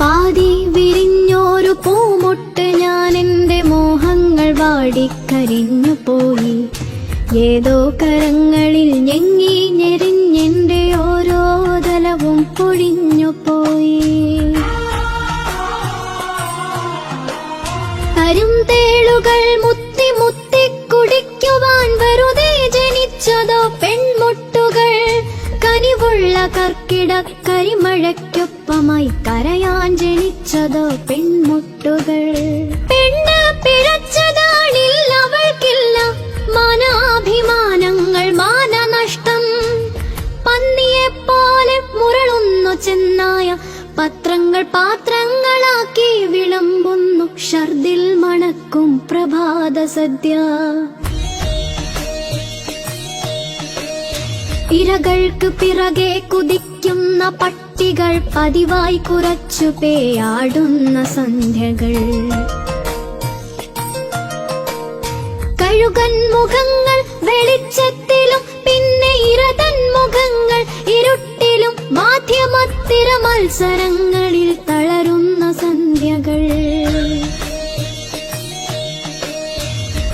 പാതി വിരിഞ്ഞോരു പൂമുട്ട് ഞാൻ എന്റെ മോഹങ്ങൾ വാടിക്കരിഞ്ഞു പോയി. ഏതോ കരങ്ങളിൽ ഞെങ്ങി ഞെരിഞ്ഞെന്റെ ഓരോ തലവും പൊഴിഞ്ഞു കരിമഴയ്ക്കൊപ്പമായി കരയാൻ ജനിച്ചതോ പെൺമുട്ടുകൾ. പെണ്ണ് പിഴച്ചതാണില്ല അവൾക്കില്ല മാനാഭിമാനങ്ങൾ മാനനഷ്ടം. പന്നിയെ പോലെ മുരളുന്നു ചെന്നായ പത്രങ്ങൾ പാത്രങ്ങളാക്കി വിളമ്പുന്നു ഷർദിൽ മണക്കും പ്രഭാത സദ്യ. ഇരകൾക്ക് പിറകെ പട്ടികൾ പതിവായി കുറച്ചു പേയാടുന്ന സന്ധ്യകൾ. കഴുകൻ മുഖങ്ങൾ വെളിച്ചത്തിലും പിന്നെ ഇരതൻ മുഖങ്ങൾ ഇരുട്ടിലും മാധ്യമത്തിര മത്സരങ്ങളിൽ തളരുന്ന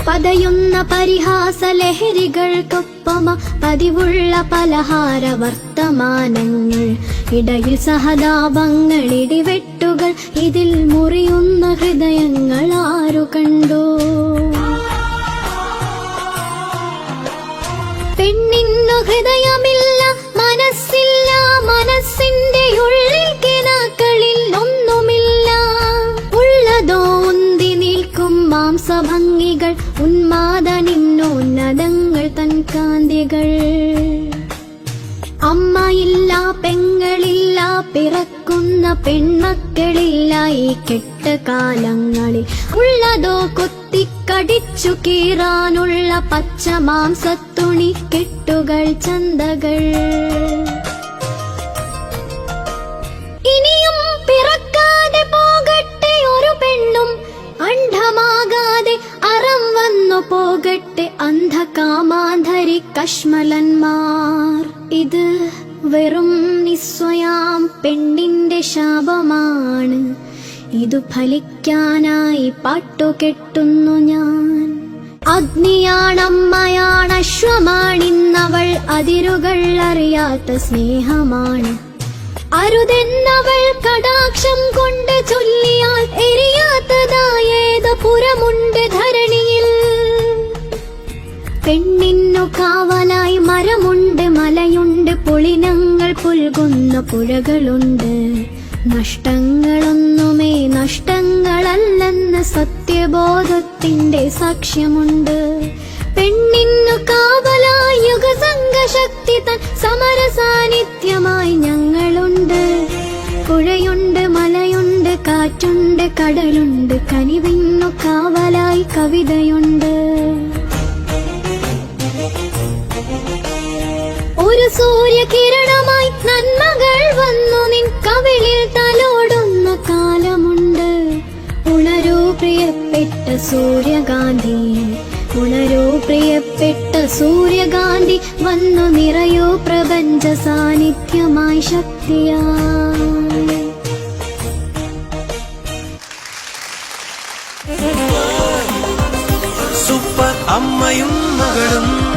പതയുന്ന പരിഹാസ ലഹരികൾക്കൊപ്പമ പതിവുള്ള പലഹാര വർത്തമാനങ്ങൾ. ഇടയിൽ സഹതാപങ്ങൾ ഇടിവെട്ടുകൾ ഇതിൽ മുറിയുന്ന ഹൃദയങ്ങൾ ആരു കണ്ടോ? പെണ്ണിന്നു ഹൃദയമില്ല മനസ്സില്ല മനസ്സിന്റെ മാംസഭംഗികൾ ഉന്മാദനിന്നോന്നതങ്ങൾ തൻ കാന്തികൾ. അമ്മയില്ല പെങ്ങളില്ല പിറക്കുന്ന പെൺമക്കളില്ല ഈ കെട്ട കാലങ്ങളിൽ ഉള്ളതോ കൊത്തിക്കടിച്ചു കീറാനുള്ള പച്ച മാംസത്തുണി കെട്ടുകൾ ചന്തകൾ. അണ്ഡമാകാതെ അറം വന്നു പോകട്ടെ അന്ധകാമാധരി കശ്മലന്മാർ. ഇത് വെറും നിസ്വയാം പെണ്ണിന്റെ ശാപമാണ്. ഇതു ഫലിക്കാനായി പാട്ടുകെട്ടുന്നു ഞാൻ. അഗ്നിയാണമ്മയാണ് അശ്വമാണിന്നവൾ. അതിരുകൾ അറിയാത്ത സ്നേഹമാണ്. അരുതെന്നവൾ കടാക്ഷം കൊണ്ട് ചൊല്ലിയാൽ എരിയാത്തതായേത് മരമുണ്ട് മലയുണ്ട് പുളിനങ്ങൾ പുൽകുന്ന പുഴകളുണ്ട്. നഷ്ടങ്ങളൊന്നുമേ നഷ്ടങ്ങളല്ലെന്ന് സത്യബോധത്തിന്റെ സാക്ഷ്യമുണ്ട്. പെണ്ണിന്നു കാവലായി യുഗസംഘശക്തി തൻ സമര സാന്നിധ്യമായി ഞങ്ങളുണ്ട്. പുഴയുണ്ട് മലയുണ്ട് കാറ്റുണ്ട് കടലുണ്ട് കനിവിന്നു കാവലായി കവിതയുണ്ട്. ഒരു സൂര്യകിരണമായി നന്മകൾ വന്നു. നിൻ കവിളിൽ തലോടുന്ന കാലമുണ്ട്. ഉണരൂ പ്രിയപ്പെട്ട സൂര്യകാന്തി. ഉണരൂ പ്രിയപ്പെട്ട സൂര്യകാന്തി. വന്നു നിറയൂ പ്രപഞ്ച സാന്നിധ്യമായി ശക്തിയായി. സൂപ്പർ അമ്മയും മകളും